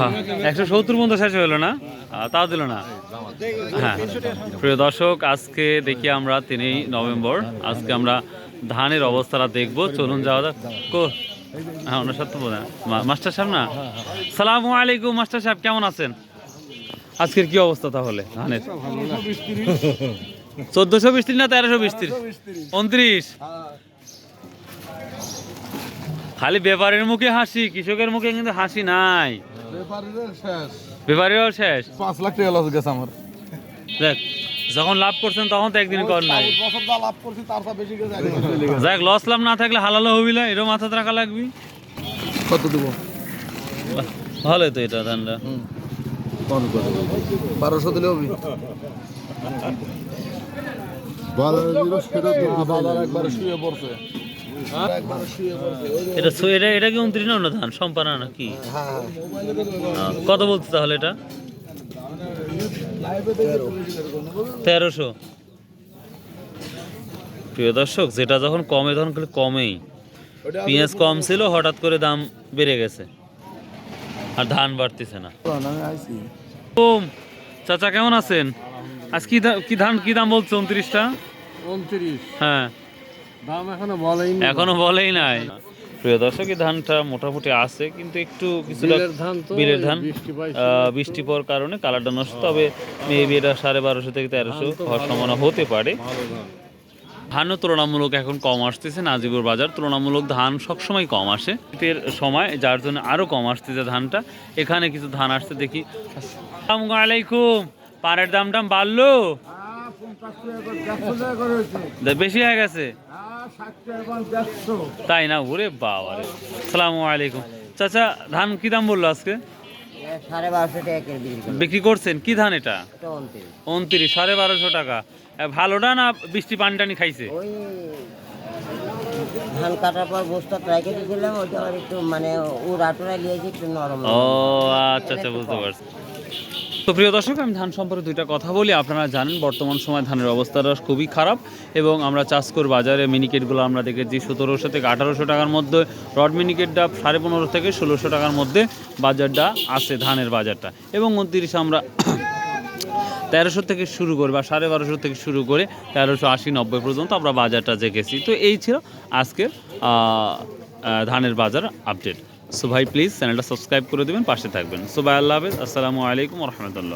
হ্যাঁ একশো সত্তর পর্যন্ত শেষ হলো না? তাও দিল না। হ্যাঁ প্রিয় দর্শক আজকে দেখি আমরা তিনই নভেম্বর। আজকে আমরা ধানের অবস্থাটা দেখব। চলুন যাওয়া যাক। কো হ্যাঁ ওনার সাথে বোঝা মাস্টার সাহেব না? সালামু আলাইকুম মাস্টার সাহেব কেমন আছেন? আজকের কি অবস্থা তাহলে ধানের? চোদ্দশো বিস্তির না তেরোশো বিস্তির উনত্রিশ? খালি ব্যাপারের মুখে হাসি কৃষকের মুখে কিন্তু হাসি নাই। ব্যাপারেরও শেষ। পাঁচ লাখ টাকা লস গেছে আমার। দেখ যখন লাভ করছেন তখন তো একদিন কর নাই। বছর যা লাভ করছি তার চেয়ে বেশি গেছে যাক লস লাভ না থাকলে হালালো হবি না এরও মাথা রাখা লাগবি। কত দেবো? ভালোই তো এটা ধানটা বারোশো দিলে হবি। বাজার একবারে শুয়ে পড়ছে একবারে শুয়ে পড়ছে। এটা এটা এটা কি উনত্রিশ না ধান? সম্পানা না কি হ্যাঁ কত বলতে তাহলে এটা? তেরোশো। প্রিয় দর্শক যেটা যখন কমে তখন খালি কমেই। পেঁয়াজ কম ছিল হঠাৎ করে দাম বেড়ে গেছে। আর ধান বাড়তেছে না। চাচা কেমন আছেন? আজ কি কি ধান কি দাম বলছে উনত্রিশটা? উনত্রিশ। হ্যার দাম এখনও বলেই এখনও বলেই নাই। প্রিয় দর্শক এই ধানটা মোটামুটি আছে কিন্তু একটু কিছুটা বিলের ধান বৃষ্টি পাওয়ার কারণে কালারটা নষ্ট তবে মেবি এটা সাড়ে বারোশো থেকে তেরোশো হওয়ার সম্ভাবনা হতে পারে। ধানও তুলনামূলক এখন কম আসতেছে নাজিপুর বাজার তুলনামূলক ধান সবসময় কম আসে। শীতের সময় যার জন্য আরও কম আসতেছে ধানটা। এখানে কিছু ধান আসতে দেখি। আসসালামু আলাইকুম পানের দাম টাম বাড়লো? বেশি হয়ে গেছে? তাই না? ওরে বাবা রে। সালামু আলাইকুম। চাচা ধান কি দাম বলল আজকে? করে বিক্রি করছেন? কি ধান এটা? উনত্রিশ। সাড়ে বারোশো টাকা। এ, ভালোটা না বৃষ্টি পানি টানি খাইছে ধান কাটার পর বস্তা ট্রাইকে দিয়েছিলাম ওইটা আবার একটু মানে উড়া টুরা লিয়েছি একটু নরম ও আচ্ছা আচ্ছা বুঝতে পারছি। তো প্রিয় দর্শক, আমি ধান সম্পর্কে দুইটা কথা বলি। আপনারা জানেন, বর্তমান সময় ধানের অবস্থাটা খুবই খারাপ এবং আমরা চাষ চাষকর বাজারে মিনিকেটগুলো আমরা দেখেছি সতেরোশো থেকে আঠারোশো টাকার মধ্যে, রড মিনিকেটটা সাড়ে পনেরো থেকে ষোলোশো টাকার মধ্যে বাজারটা আছে, ধানের বাজারটা। এবং উনত্রিশে আমরা তেরোশো থেকে শুরু করে বা সাড়ে বারোশো থেকে শুরু করে তেরোশো আশি নব্বই পর্যন্ত আমরা বাজারটা দেখেছি। তো এই ছিল আজকের ধানের বাজার আপডেট সো ভাই প্লিজ চ্যানেলটা সাবস্ক্রাইব করে দেবেন, পাশে থাকবেন। সো ভাই, আল্লাহ হাফেজ। আসসালামু আলাইকুম রহমতুল্লাহ।